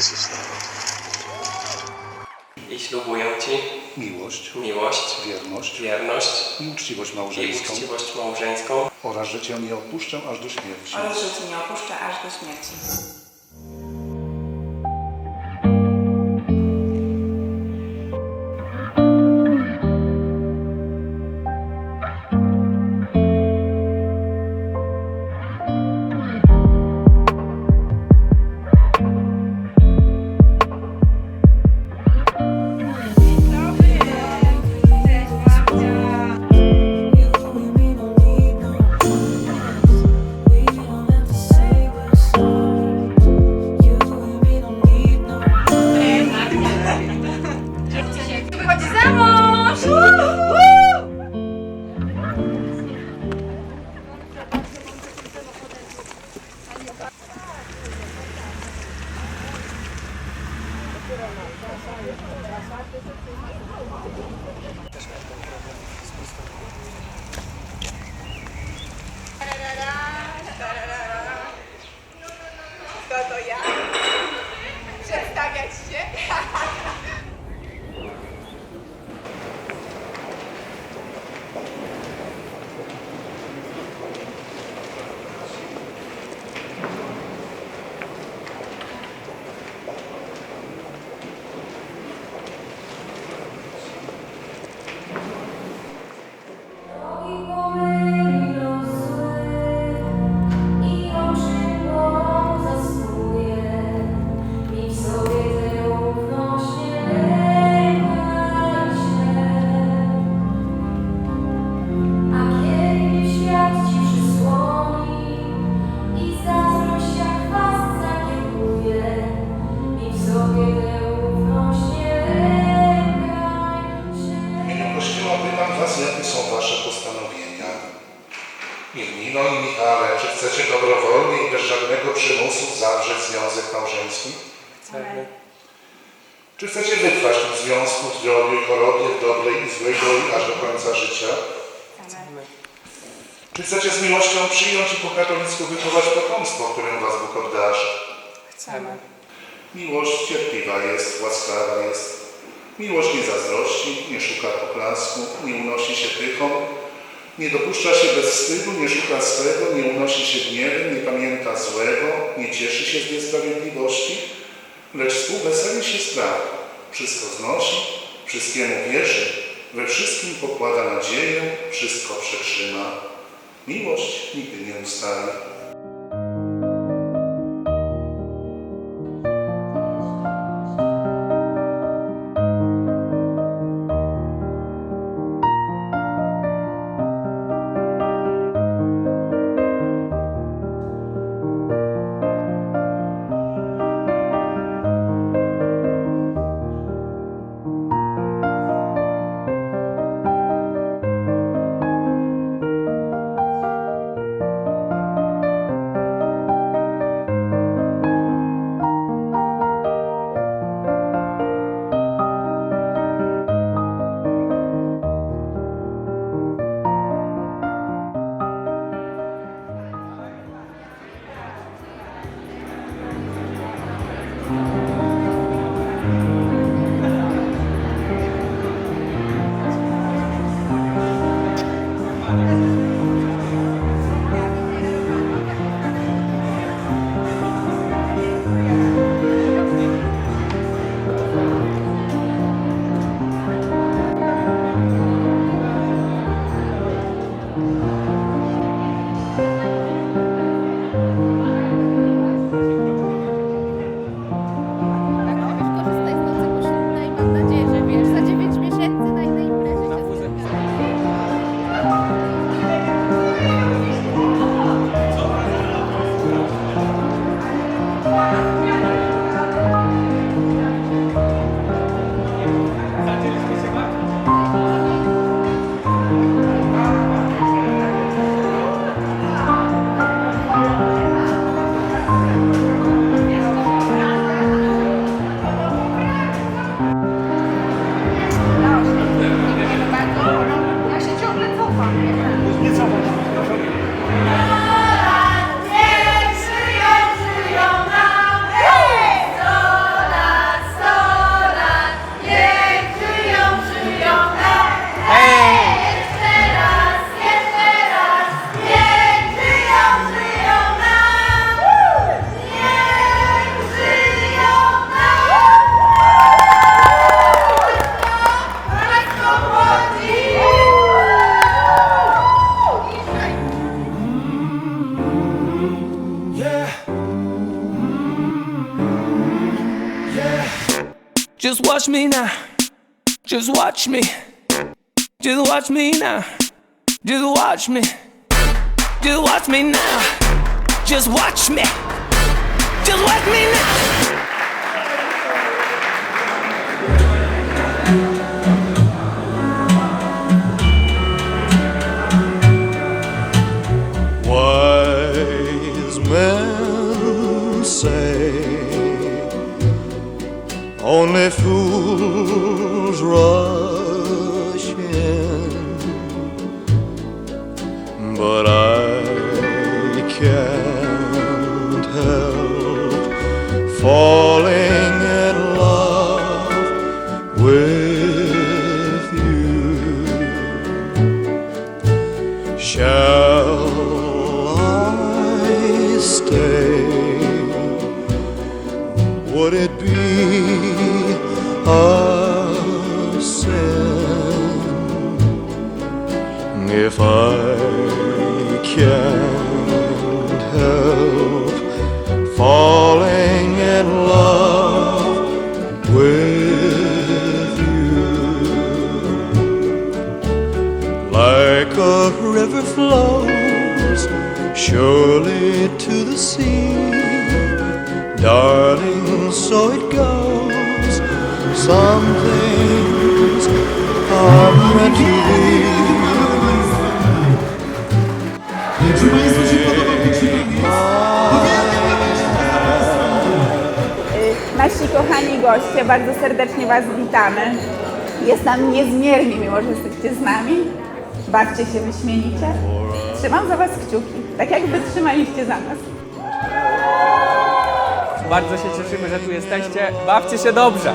Is love. I ślubuję Ci Miłość, miłość, wierność wierność i uczciwość i małżeńską uczciwość małżeńską oraz że Cię nie opuszczę aż do śmierci. oraz że Cię nie opuszczę aż do śmierci. Przymusu zawrzeć związek małżeński? chcemy. Czy chcecie wytrwać w tym związku zdrowiu i chorobie, dobrej i złej woli aż do końca życia? chcemy. Czy chcecie z miłością przyjąć i po katolicku wychować potomstwo, którym Was Bóg obdarzy? Chcemy. Miłość cierpliwa jest, łaskawa jest. Miłość nie zazdrości, nie szuka poklasku, nie unosi się pychą, nie dopuszcza się bez wstydu, nie szuka swego, nie unosi się gniewem, pamięta złego, nie cieszy się z niesprawiedliwości, lecz współweseli się z. Wszystko znosi, wszystkiemu wierzy, we wszystkim pokłada nadzieję, wszystko przetrzyma. Miłość nigdy nie ustali. Watch me now. Just watch me. Just watch me now. Just watch me. Just watch me now. Just watch me. Just watch me now. Only fools rush in, but I can't help falling a river flows surely to the sea. Darling, so it goes. Some things are meant to. Nasi kochani goście, bardzo serdecznie Was witamy. Jest nam niezmiernie miło, że jesteście z nami. Bawcie się wyśmienicie. Trzymam za Was kciuki, tak jak Wy trzymaliście za nas. Bardzo się cieszymy, że tu jesteście. Bawcie się dobrze.